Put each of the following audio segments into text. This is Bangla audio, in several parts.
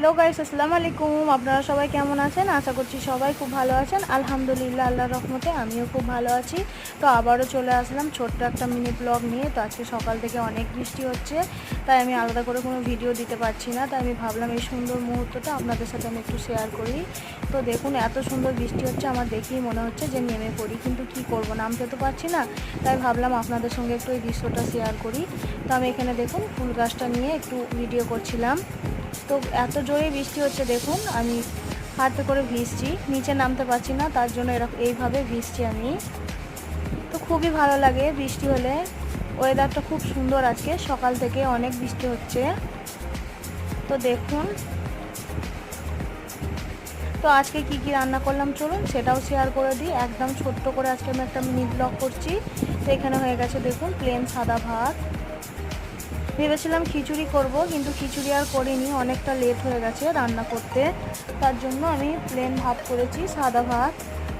হ্যালো গাইস, আসসালামু আলাইকুম। আপনারা সবাই কেমন আছেন? আশা করছি সবাই খুব ভালো আছেন। আলহামদুলিল্লাহ, আল্লাহর রহমতে আমিও খুব ভালো আছি। তো আবারও চলে আসলাম ছোট্ট একটা মিনি ব্লগ নিয়ে। তো আজকে সকাল থেকে অনেক বৃষ্টি হচ্ছে, তাই আমি আলাদা করে কোনো ভিডিও দিতে পারছি না। তাই আমি ভাবলাম এই সুন্দর মুহূর্তটা আপনাদের সাথে আমি একটু শেয়ার করি। তো দেখুন, এত সুন্দর বৃষ্টি হচ্ছে, আমার দেখেই মনে হচ্ছে যে নেমে পড়ি, কিন্তু কি করব, নামতে তো পারছি না। তাই ভাবলাম আপনাদের সঙ্গে একটু এই দৃশ্যটা শেয়ার করি। তো আমি এখানে দেখুন, ফুল গাছটা নিয়ে একটু ভিডিও করছিলাম। তো এত জোরে বৃষ্টি হচ্ছে, দেখুন, আমি হাতে করে ভিজছি, নিচে নামতে পারছি না, তার জন্য এরকম এইভাবে ভিজছি আমি। তো খুবই ভালো লাগে বৃষ্টি হলে। ওয়েদারটা খুব সুন্দর আজকে, সকাল থেকে অনেক বৃষ্টি হচ্ছে। তো দেখুন। তো আজকে কি কি রান্না করলাম চলুন, সেটাও শেয়ার করে দিই। একদম ছোট্ট করে আজকে আমি একটা মিনি ব্লগ করছি। তো এখানে হয়ে গেছে, দেখুন প্লেন সাদা ভাত। ভেবেছিলাম খিচুড়ি করব, কিন্তু খিচুড়ি আর করিনি, অনেকটা লেট হয়ে গেছে রান্না করতে। তার জন্য আমি প্লেন ভাত করেছি, সাদা ভাত।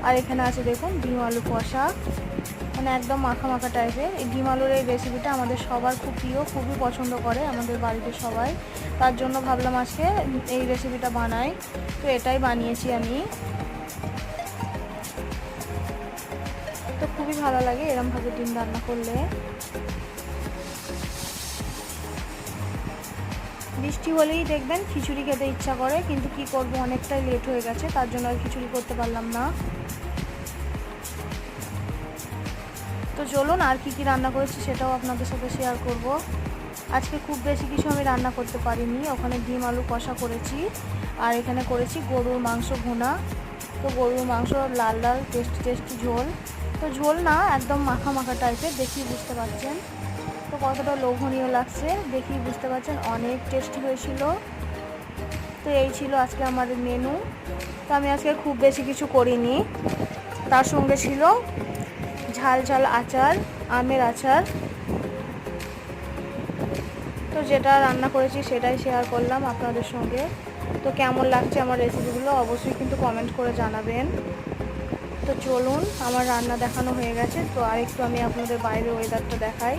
আর এখানে আছে দেখুন, ডিম আলু কষা। মানে একদম মাখা মাখা টাইপের এই ডিম আলুর এই রেসিপিটা আমাদের সবার খুব প্রিয়, খুবই পছন্দ করে আমাদের বাড়িতে সবাই। তার জন্য ভাবলাম আজকে এই রেসিপিটা বানাই। তো এটাই বানিয়েছি আমি। তো খুবই ভালো লাগে এরমভাবে ডিম রান্না করলে। বৃষ্টি হলেই দেখবেন খিচুড়ি খেতে ইচ্ছা করে, কিন্তু কি করব, অনেকটাই লেট হয়ে গেছে, তার জন্য আর খিচুড়ি করতে পারলাম না। তো চলুন আর কি কি রান্না করেছি সেটাও আপনাদের সাথে শেয়ার করব। আজকে খুব বেশি কিছু আমি রান্না করতে পারিনি, ওখানে ডিম আলু কষা করেছি, আর এখানে করেছি গরুর মাংস ভুনা। তো গরুর মাংস লাল লাল টেস্টি টেস্টি ঝোল। তো ঝোল না, একদম মাখা মাখা টাইপের দেখি বুঝতে পারছেন। তো কতটা লোভনীয় লাগছে দেখি, বুঝতে পারছেন? অনেক টেস্টি হয়েছিল। তো এই ছিল আজকে আমাদের মেনু তো আমি আজকে খুব বেশি কিছু করিনি। তার সঙ্গে ছিল ঝাল ঝাল আচার, আমের আচার। তো যেটা রান্না করেছি সেটাই শেয়ার করলাম আপনাদের সঙ্গে। তো কেমন লাগছে আমার রেসিপিগুলো অবশ্যই কিন্তু কমেন্ট করে জানাবেন। তো চলুন, আমার রান্না দেখানো হয়ে গেছে। তো আরেকটু আমি আপনাদের বাইরে ওয়েদারটা দেখাই।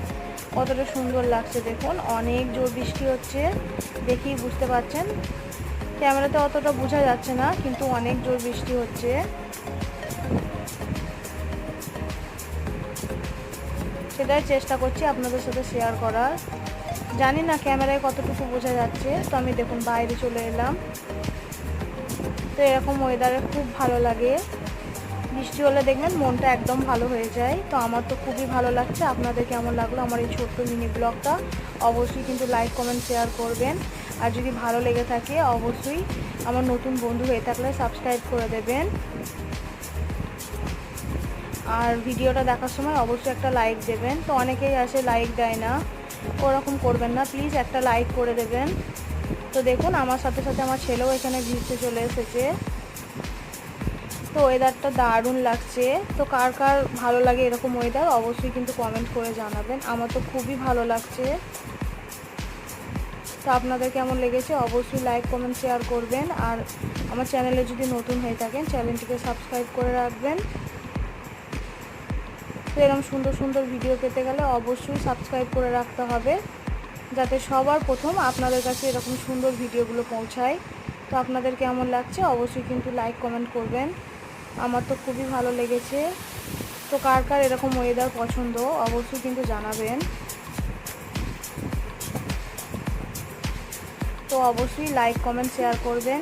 কতটা সুন্দর লাগছে দেখুন, অনেক জোর বৃষ্টি হচ্ছে দেখি বুঝতে পারছেন। ক্যামেরাতে অতটা বোঝা যাচ্ছে না, কিন্তু অনেক জোর বৃষ্টি হচ্ছে। সেটাই চেষ্টা করছি আপনাদের সাথে শেয়ার করার। জানি না ক্যামেরায় কতটুকু বোঝা যাচ্ছে, তো আমি দেখুন বাইরে চলে এলাম। তো এরকম ওয়েদারে খুব ভালো লাগে। বৃষ্টি হলে দেখবেন মনটা একদম ভালো হয়ে যায়। তো আমার তো খুবই ভালো লাগছে। আপনাদের কেমন লাগল আমার এই ছোট্ট মিনি ব্লগটা? অবশ্যই কিন্তু লাইক, কমেন্ট শেয়ার করবেন। আর যদি ভালো লেগে থাকে, অবশ্যই আমার নতুন বন্ধু হয়ে থাকলে সাবস্ক্রাইব করে দেবেন। আর ভিডিওটা দেখার সময় অবশ্যই একটা লাইক দেবেন। তো অনেকেই আসে লাইক দেয় না। ওরকম করবেন না। প্লিজ একটা লাইক করে দেবেন। তো দেখুন, আমার সাথে সাথে আমার ছেলেও এখানে ভিড়তে চলে এসেছে। তো ওয়েদারটা দারুণ লাগছে। তো কার কার ভালো লাগে এরকম ওয়েদার অবশ্যই কিন্তু কমেন্ট করে জানাবেন। আমার তো খুবই ভালো লাগছে। তো আপনাদের কেমন লেগেছে? অবশ্যই লাইক কমেন্ট শেয়ার করবেন। আর আমার চ্যানেলে যদি নতুন হয়ে থাকেন চ্যানেলটিকে সাবস্ক্রাইব করে রাখবেন। তো এরকম সুন্দর সুন্দর ভিডিও পেতে গেলে অবশ্যই সাবস্ক্রাইব করে রাখতে হবে। যাতে সবার প্রথম আপনাদের কাছে এরকম সুন্দর ভিডিওগুলো পৌঁছায়। তো আপনাদের কেমন লাগছে? অবশ্যই কিন্তু লাইক কমেন্ট করবেন। আমার তো খুবই ভালো লেগেছে। তো কার কার এরকম ওয়েদার পছন্দ, অবশ্যই কিন্তু জানাবেন। তো অবশ্যই লাইক কমেন্ট শেয়ার করবেন।